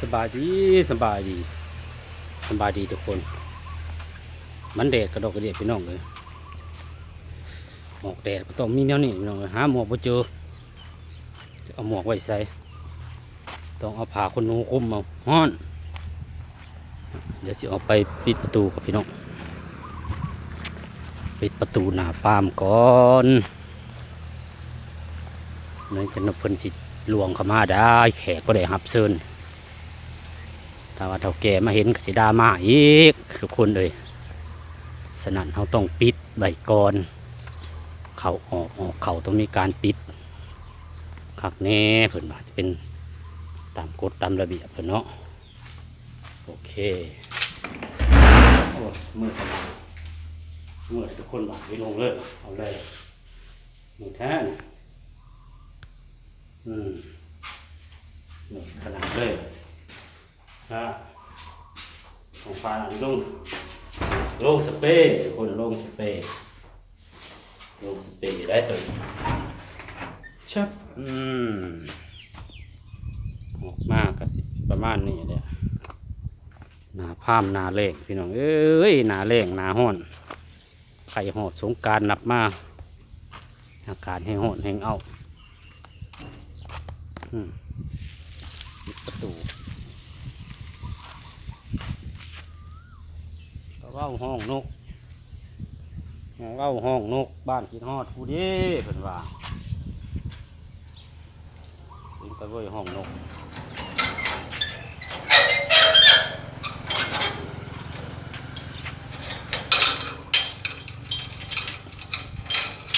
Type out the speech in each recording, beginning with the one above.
สบายดีสบายดีสบายดีทุกคน มันแดดกระดกกระเดียดพี่น้องเลยหมอกแดดก็ต้องมีแนวนี้พี่น้องเอ้ยหาหมวกบ่เจอจะเอาหมวกไว้ใส่ต้องเอาผ้าคนหนูคลุมเอาฮ้อน เดี๋ยวสิเอาไปปิดประตูกับพี่น้องปิดประตูหน้าฟาร์มก่อนเนื่องจากเพิ่นสิลวงเข้ามาได้แขกก็ได้รับเชิญ ถ้าว่าเท่าแก่มาเห็นกสิดามาอีกทุกคนเลย สนั่นเขาต้องปิดใบกอนเขาออกออกเขาต้องมีการปิดคักแน่เพิ่นว่าจะเป็นตามกฎตามระเบียบเพิ่นเนาะโอเคโอ้มือขนาดมือทุกคนบาดไว้ลงเลยเอาเลยมือแท้นี่อืมมือขนาดเลย นะของฟ้าอันลงลงสเปรย์คนลงสเปรย์ลงสเปรย์ได้ตัวชับอืมออกมากกสิประมาณนี้แหละหนาพามหนาเล่งพี่น้องเอ้ยหนาเล่งหนาห้อนไข่หอดสงการนับมาอากาศแห้งหอนแห้งเอาอืมประตู เว้าห้องนกเว้าห้องนก บ้านคิดฮอดผู้ดีเพิ่นว่าเป็นไปเว้ยห้องนก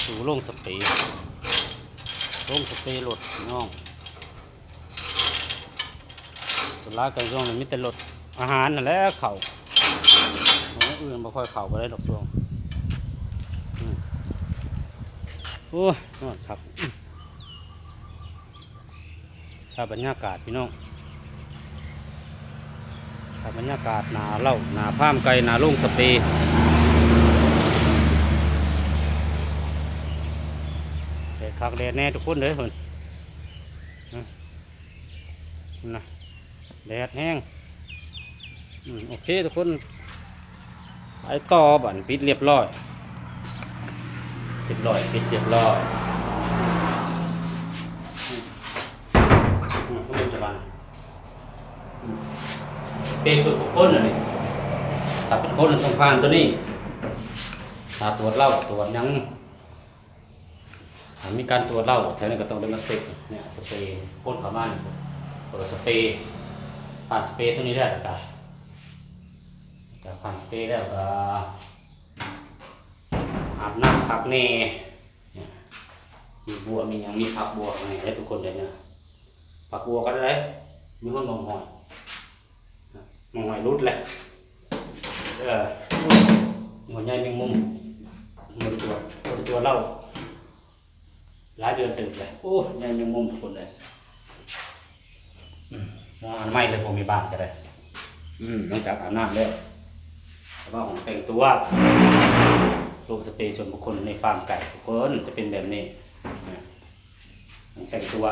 สูลงสเปรย์ลงสเปรย์รถพี่น้องส่วนรายกันช่วงนี้มีแต่รถอาหารนั่นแหละเขา อื่นบ่ค่อยเข้าไปได้ดอกช่วงโอ้ยนอนครับถ้าบรรยากาศพี่น้องถ้าบรรยากาศหนาเล่าหนาพามไกลหนาลุ่งสเปรย์แดดคักแดดแน่ทุกคนเลยคนนะแดดแห้งโอเคทุกคน ไปต่อบันปิดเรียบร้อยเรียบร้อยปิดเรียบร้อยอืมอืมข้างบนจะบันอืมเปสุดของคนน่นี่ถ้าเป็นคนต้องผ่านตัวนี้ถ้าตรวจเหล้าตรวจยังถ้ามีการตรวจเหล้าแถวนี้ก็ต้องได้มาเซ็กเนี่ยสเปรย์พ่นขามานี่เปิดสเปรย์ผ่านสเปรย์ตัวนี้ได้หรือเปล่า จากผ่านสเปรย์แล้วก็อาบน้ำพักเน่เนี่ยมีบัวมียังมีผักบัวอะไรให้ทุกคนเลยนะผักบัวก็ได้มีคนมองหอยมองหอยรุดแหละเออหัวใหญ่แมงมุมบริตัวบริตัวเล่าหลายเดือนตื่นเลยโอ้ใหญ่แมงมุมทุกคนเลยอืมองอันไม่เลยผมมีบ้านก็ได้อืมหลังจากอาบน้ำแล้ว วก็ของแต่งตัวลงสเปรย์ส่วนบุคคลในฟาร์มไก่ทุกคนจะเป็นแบบนี้นะของแต่งตัว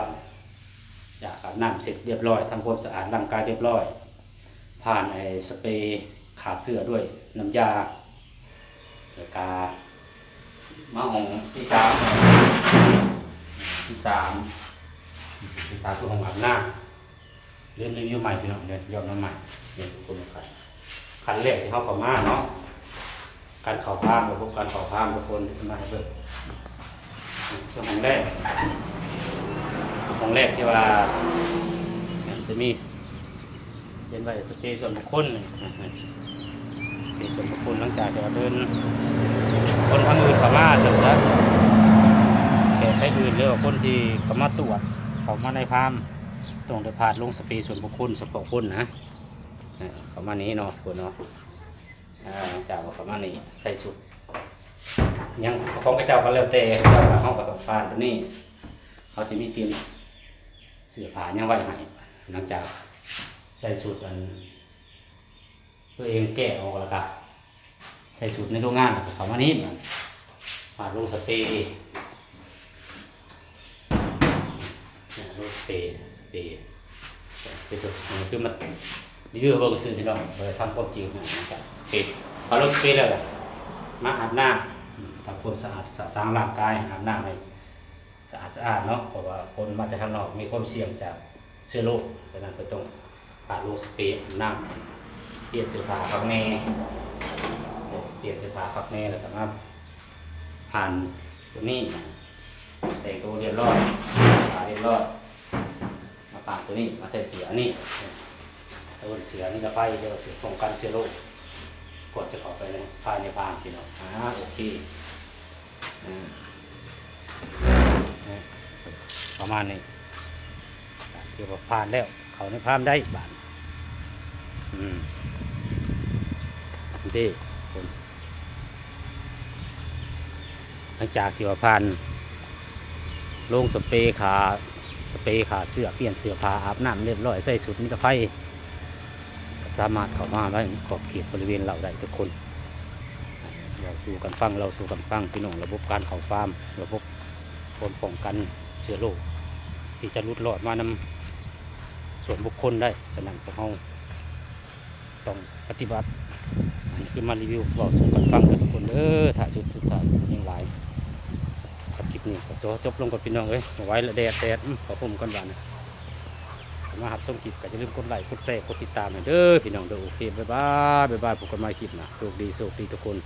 อยากอาบน้ำเสร็จเรียบร้อยทำความสะอาดร่างกายเรียบร้อย ผ่านไอ้สเปรย์ขาเสื้อด้วยน้ำยาแล้วก็มาของที่สามที่สามที่สามคือของอาบน้ำเรื่องรีวิวใหม่พี่น้องเดี๋ยวยอมน้ำใหม่เดี๋ยวทุกคนมา ขันแรกที่เขาเข้ามาเนาะการเข่าพามระบบการเข่าพามทุกคนมาให้เบิดส่วนของแรกของแรกที่ว่าจะมีเป็นใบสเปรย์ส่วนบุคคลสเปรย์ส่วนบุคคลหลังจากที่ว่าเดิน คนทางอื่นเข้ามาสักสักแขกไปอื่นหรือว่าคนที่เข้ามาตรวจเข้ามาในพามต้องได้ผ่านลงสเปรย์ส่วนบุคคลเฉพาะคนนะ ประมาณนี้เนาะคุณเนาะจากว่าประมาณนี้ใส่สุดยังของกระเจ้าก็แล้วแต่กระเจ้าก็ห้องกับต้องฟานตัวนี้ เขาจะมีเตรียมเสื้อผ้ายังไว้ให้หลังจากใส่สุดอัน ตัวเองแก้ออกแล้วก็ใส่สุดในโรงงานแล้วก็เขามานี้มันผ่านลงสเปรย์เนี่ยลงสเปรย์สเปรย์คือตัวคือมัน รีวิวเบอร์ซื้อพี่น้องเบอร์ทำความจริงนะครับปิดพอรถปิดแล้วมาอาบน้ำทำความสะอาดสะสางร่างกายอาบน้ำให้สะอาดสะอาดเนาะเพราะว่าคนมาจากข้างนอกมีความเสี่ยงจากเชื้อโรคฉะนั้นก็ต้องปาดลูกสเปรย์น้ำเปลี่ยนเสื้อผ้าพักแน่เปลี่ยนเสื้อผ้าพักแน่แล้วก็มาผ่านตัวนี้แต่งตัวเรียบร้อยขาเรียบร้อยมาปาดตัวนี้มาใส่เสือนี่ ตัวเสือนี่ก็ไปเรียกว่าเสือป้องกันเชื้อโรคกดจะเข้าไปในภายในปากพี่น้องอ่าโอเคอ่าอ่าประมาณนี้เกี่ยวกับผ่านแล้ว เขาในพามได้บานอืมดีคนหลังจากที่ว่าผ่านลงสเปรย์ขาสเปรย์ขาเสื้อเปลี่ยนเสื้อผ้าอาบน้ำเรียบร้อยใส่ชุดมิตรไฟก็ สามารถเข้ามาไว้ขอบเขตบริเวณเราได้ทุกคนเราสู่กันฟังเราสู่กันฟังพี่น้องระบบการเข่าฟาร์มระบบคนป้องกันเชื้อโรคที่จะรุดรอดมานำส่วนบุคคลได้สนั่นพวกเราต้องปฏิบัติอันนี้คือมารีวิวบอกสู่กันฟังทุกคนเด้อถ่ายสุดทุกถ่ายยังหลายครับคลิปนี้ก็จบลงกับพี่น้องเอ้ยเอาไว้ละแดดแดดอื้อขอผมกันบ้านนะ มาหับส้มคลิปก็อย่าลืมกดไลค์กดแชร์กดติดตามหน่อยเด้อพี่น้องเด้อโอเคบ๊ายบายบ๊ายบายพบกันใหม่คลิปนะโชคดีโชคดีทุกคน